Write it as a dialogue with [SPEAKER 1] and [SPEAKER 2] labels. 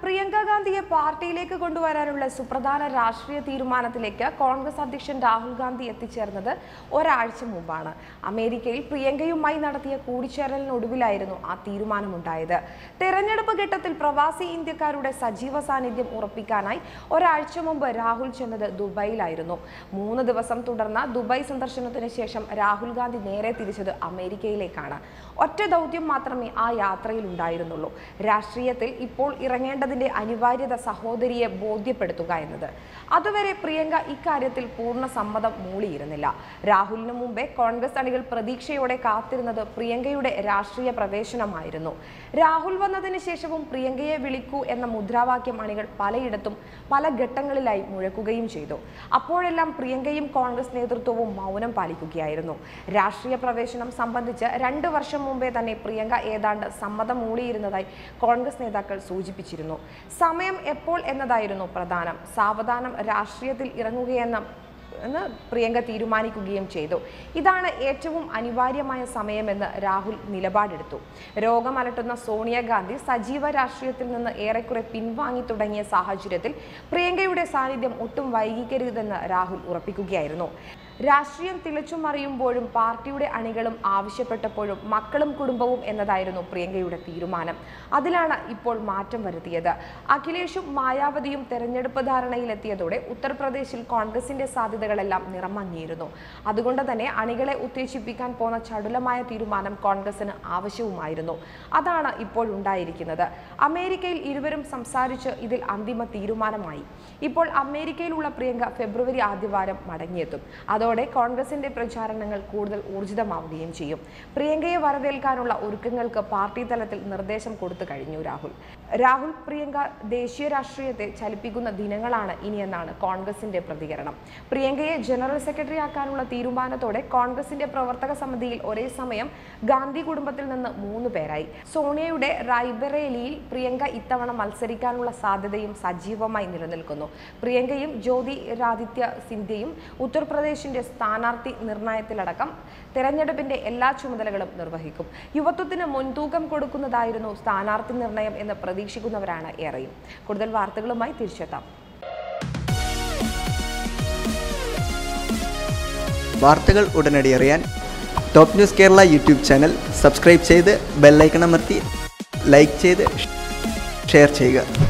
[SPEAKER 1] പ്രിയങ്ക ഗാന്ധിയെ പാർട്ടിയിലേക്ക് കൊണ്ടുവരാനുള്ള സുപ്രധാന രാഷ്ട്രീയ തീരുമാനത്തിലേക്ക് കോൺഗ്രസ് അധ്യക്ഷൻ രാഹുൽ ഗാന്ധി എത്തിച്ചേർന്നത് ഒരാഴ്ച മുമ്പാണ്. അമേരിക്കയിൽ പ്രിയങ്കയുമായി നടത്തിയ കൂടിച്ചേരലിനൊടുവിലായിരുന്നു ആ തീരുമാനമുണ്ടായത്. തെരഞ്ഞെടുപ്പ് ഘട്ടത്തിൽ പ്രവാസി ഇന്ത്യക്കാരുടെ സജീവ സാന്നിധ്യം ഉറപ്പിക്കാനായി ഒരാഴ്ച മുമ്പ് രാഹുൽ ചെന്നത് ദുബായിലായിരുന്നു. മൂന്ന് ദിവസം തുടർന്ന ദുബായ് സന്ദർശനത്തിന് ശേഷം രാഹുൽ ഗാന്ധി നേരെ തിരിച്ചത് അമേരിക്കയിലേക്കാണ്. ഒറ്റ ദൗത്യം മാത്രമേ ആ യാത്രയിൽ ഉണ്ടായിരുന്നുള്ളൂ. രാഷ്ട്രീയത്തിൽ ഇപ്പോൾ ഇറങ്ങേണ്ടതിന്റെ അനിവാര്യത സഹോദരിയെ ബോധ്യപ്പെടുത്തുക എന്നത്. അതുവരെ പ്രിയങ്ക ഇക്കാര്യത്തിൽ പൂർണ സമ്മതം മൂളിയിരുന്നില്ല. രാഹുലിന് മുമ്പേ കോൺഗ്രസ് അണികൾ പ്രതീക്ഷയോടെ കാത്തിരുന്നത് പ്രിയങ്കയുടെ രാഷ്ട്രീയ പ്രവേശനമായിരുന്നു. രാഹുൽ വന്നതിന് ശേഷവും പ്രിയങ്കയെ വിളിക്കൂ എന്ന മുദ്രാവാക്യം അണികൾ പലയിടത്തും പല ഘട്ടങ്ങളിലായി മുഴക്കുകയും ചെയ്തു. അപ്പോഴെല്ലാം പ്രിയങ്കയും കോൺഗ്രസ് നേതൃത്വവും മൗനം പാലിക്കുകയായിരുന്നു. രാഷ്ട്രീയ പ്രവേശനം സംബന്ധിച്ച് രണ്ട് വർഷം മുമ്പേ തന്നെ പ്രിയങ്ക ഏതാണ്ട് സമ്മതം മൂളിയിരുന്നതായി കോൺഗ്രസ് നേതാക്കൾ സൂചിപ്പിച്ചിരുന്നു സമയം എപ്പോൾ എന്നതായിരുന്നു പ്രധാനം. സാവധാനം രാഷ്ട്രീയത്തിൽ ഇറങ്ങുകയെന്ന എന്ന് പ്രിയങ്ക തീരുമാനിക്കുകയും ചെയ്തു. ഇതാണ് ഏറ്റവും അനിവാര്യമായ സമയമെന്ന് രാഹുൽ നിലപാടെടുത്തു. രോഗമലട്ടുന്ന സോണിയാഗാന്ധി സജീവ രാഷ്ട്രീയത്തിൽ നിന്ന് ഏറെക്കുറെ പിൻവാങ്ങി തുടങ്ങിയ സാഹചര്യത്തിൽ പ്രിയങ്കയുടെ സാന്നിധ്യം ഒട്ടും വൈകിക്കരുതെന്ന് രാഹുൽ ഉറപ്പിക്കുകയായിരുന്നു. രാഷ്ട്രീയം തിളച്ചു മറിയുമ്പോഴും പാർട്ടിയുടെ അണികളും ആവശ്യപ്പെട്ടപ്പോഴും മക്കളും കുടുംബവും എന്നതായിരുന്നു പ്രിയങ്കയുടെ തീരുമാനം. അതിലാണ് ഇപ്പോൾ മാറ്റം വരുത്തിയത്. അഖിലേഷും മായാവതിയും തെരഞ്ഞെടുപ്പ് ധാരണയിലെത്തിയതോടെ ഉത്തർപ്രദേശിൽ കോൺഗ്രസിന്റെ സാധ്യതകളെല്ലാം നിറമങ്ങിയിരുന്നു. അതുകൊണ്ട് തന്നെ അണികളെ ഉത്തേജിപ്പിക്കാൻ പോന്ന ചടുലമായ തീരുമാനം കോൺഗ്രസിന് ആവശ്യവുമായിരുന്നു. അതാണ് ഇപ്പോൾ ഉണ്ടായിരിക്കുന്നത്. അമേരിക്കയിൽ ഇരുവരും സംസാരിച്ച് ഇതിൽ അന്തിമ തീരുമാനമായി. ഇപ്പോൾ അമേരിക്കയിലുള്ള പ്രിയങ്ക ഫെബ്രുവരി ആദ്യവാരം മടങ്ങിയെത്തും. അതോടെ കോൺഗ്രസിന്റെ പ്രചാരണങ്ങൾ കൂടുതൽ ഊർജിതമാവുകയും ചെയ്യും. പ്രിയങ്കയെ വരവേൽക്കാനുള്ള ഒരുക്കങ്ങൾക്ക് പാർട്ടി തലത്തിൽ നിർദ്ദേശം കൊടുത്തു കഴിഞ്ഞു രാഹുൽ. രാഹുൽ പ്രിയങ്ക ദേശീയ രാഷ്ട്രീയത്തെ ചലിപ്പിക്കുന്ന ദിനങ്ങളാണ് ഇനിയെന്നാണ് കോൺഗ്രസിന്റെ പ്രതികരണം. പ്രിയങ്കയെ ജനറൽ സെക്രട്ടറി ആക്കാനുള്ള തീരുമാനത്തോടെ കോൺഗ്രസിന്റെ പ്രവർത്തക സമിതിയിൽ ഒരേ സമയം ഗാന്ധി കുടുംബത്തിൽ നിന്ന് മൂന്ന് പേരായി. സോണിയയുടെ റായ്ബറേലിയിൽ പ്രിയങ്ക ഇത്തവണ മത്സരിക്കാനുള്ള സാധ്യതയും സജീവമായി നിലനിൽക്കുന്നു. പ്രിയങ്കയും ജ്യോതിരാദിത്യ സിന്ധ്യയും ഉത്തർപ്രദേശിന്റെ സ്ഥാനാർത്ഥി നിർണയത്തിലടക്കം തെരഞ്ഞെടുപ്പിന്റെ എല്ലാ ചുമതലകളും നിർവഹിക്കും. യുവത്വത്തിന് മുൻതൂക്കം കൊടുക്കുന്നതായിരുന്നു സ്ഥാനാർത്ഥി നിർണയം എന്ന് പ്രതീക്ഷിക്കുന്നവരാണ് ഏറെയും. കൂടുതൽ വാർത്തകളുമായി തിരിച്ചെത്താം.
[SPEAKER 2] വാർത്തകൾ ഉടനടി അറിയാൻ top news Kerala YouTube channel subscribe ചെയ്ത് ബെല്ലൈക്കൺ അമർത്തി ലൈക്ക് ചെയ്ത് ഷെയർ ചെയ്യുക.